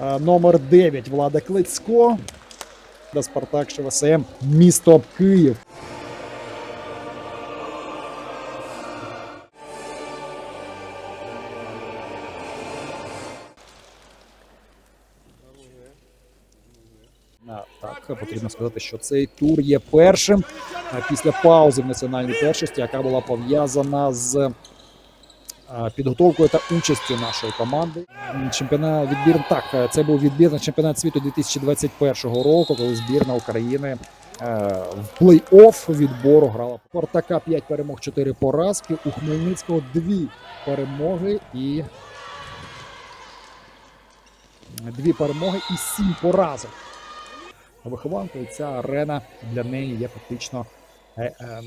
е, номер 9 Влада Клицько. Та Спартак ШВСМ місто Київ. Так, потрібно сказати, що цей тур є першим після паузи в національній першості, яка була пов'язана з підготовкою та участю нашої команди. Чемпіонат відбір так, е, це був відбір на чемпіонат світу 2021 року, коли збірна України е, в плей-офф відбору грала. Спартака 5 перемог, 4 поразки. У Хмельницького 2 перемоги і дві перемоги і сім поразок. Вихованка, і ця арена для неї є фактично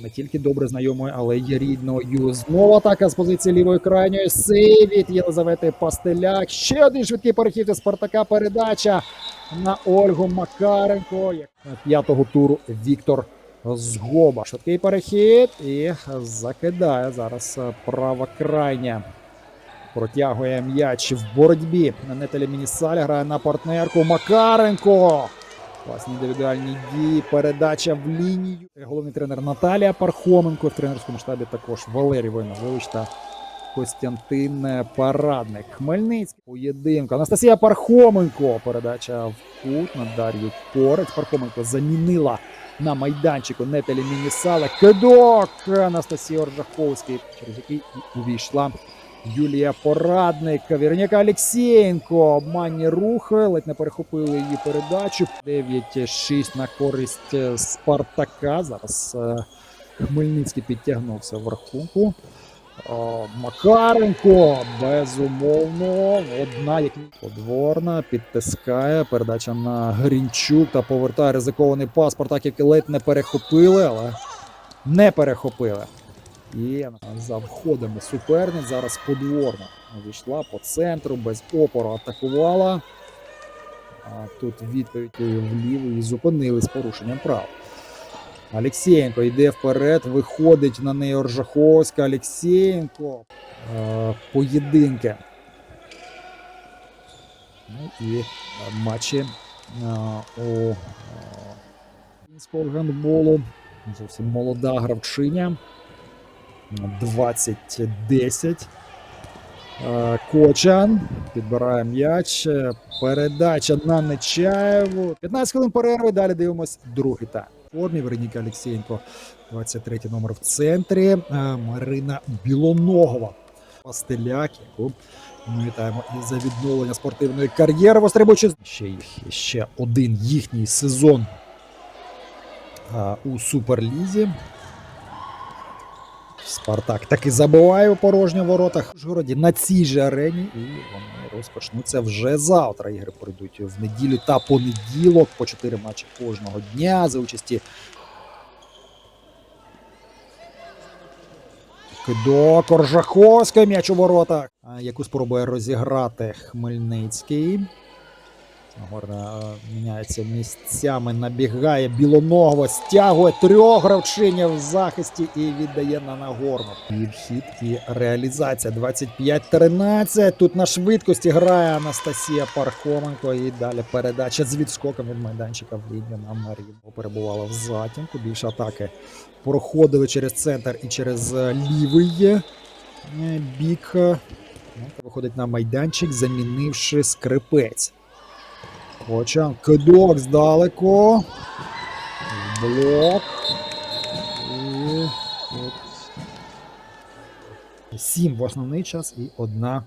не тільки добре знайомою, але й рідною. Знову атака з позиції лівої крайньої. Сей від Єлизавети Пастеляк. Ще один швидкий перехід із Спартака. Передача на Ольгу Макаренко. П'ятого туру Віктор Згоба. Швидкий перехід і закидає зараз е, права крайня. Протягує м'яч в боротьбі. Нетеля Мінісаль грає на партнерку Макаренко. Класні індивідуальні дії. Передача в лінію. Головний тренер Наталія Пархоменко. В тренерському штабі також Валерій Войнович та Костянтин Парадник. Хмельницький поєдинку. Анастасія Пархоменко. Передача в кут на Дар'ю Корець. Пархоменко замінила на майданчику Нетелі Мінісала. Кидок Анастасії Оржаховської, через який увійшла Юлія Порадник, Віроніка Олексєєнко. Обманні рухи, ледь не перехопили її передачу. 9-6 на користь е, Спартака. Зараз е, Хмельницький підтягнувся в рахунку. Макаренко, безумовно, одна як подворна, підтискає. Передача на Грінчук та повертає ризикований пас. Спартак, який ледь не перехопили, але не перехопили. І за входами суперниць зараз подворна увійшла по центру, без опору атакувала. А тут відповідь вліво і зупинили з порушенням прав. Алексєєнко йде вперед, виходить на неї Оржаховська. Алексєєнко. Е, поєдинки. Ну і е, матчі е, у е, гандболу. Зовсім молода гравчиня. 20-10. Е, Кочан підбирає м'яч. Е, Передача на Нечаєву. 15 хвилин перерви. Далі дивимось другий тайм. Формі Вероніка Олексєєнко, 23 номер в центрі. Е, Марина Білоногова. Пастеляк, яку ми вітаємо і за відновлення спортивної кар'єри. Востребуючи ще ще один їхній сезон у Суперлізі. Спартак таки забиває у порожньо воротах в на цій же арені, і вони розпочнуться вже завтра. Ігри пройдуть в неділю та понеділок по чотири матчі кожного дня за участі. До Коржаховської м'яч у воротах, яку спробує розіграти Хмельницький. Горна міняється місцями, набігає білоногова, стягує трьох гравчинів в захисті і віддає на Нагорну. І вхід і реалізація 25-13. Тут на швидкості грає Анастасія Пархоменко. І далі передача з відскоком від майданчика в лінію на Марію. Перебувала в затінку. Більше атаки проходили через центр і через е, лівий е, бік. Виходить на майданчик, замінивши скрипець. Кочан, кидок здалеку. Блок. І от. Сім в основний час і одна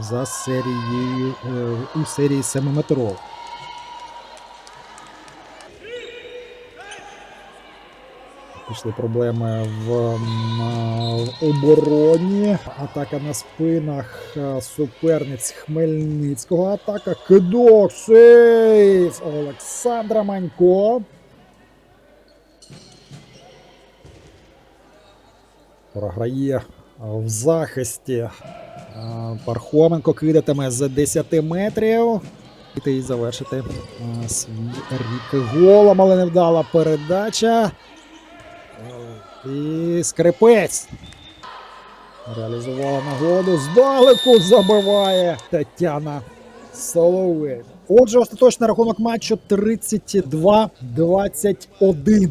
за серією е, у серії семиметров. Пішли проблеми в, в обороні. Атака на спинах е, суперниць Хмельницького. Атака кидок. Сейф Олександра Манько. Програє в захисті. Е, Пархоменко кидатиме з 10 метрів. І завершити е, свій рік голом, але невдала передача. І скрипець. Реалізувала нагоду. Здалеку забиває Тетяна Соловей. Отже, остаточний рахунок матчу 32-21.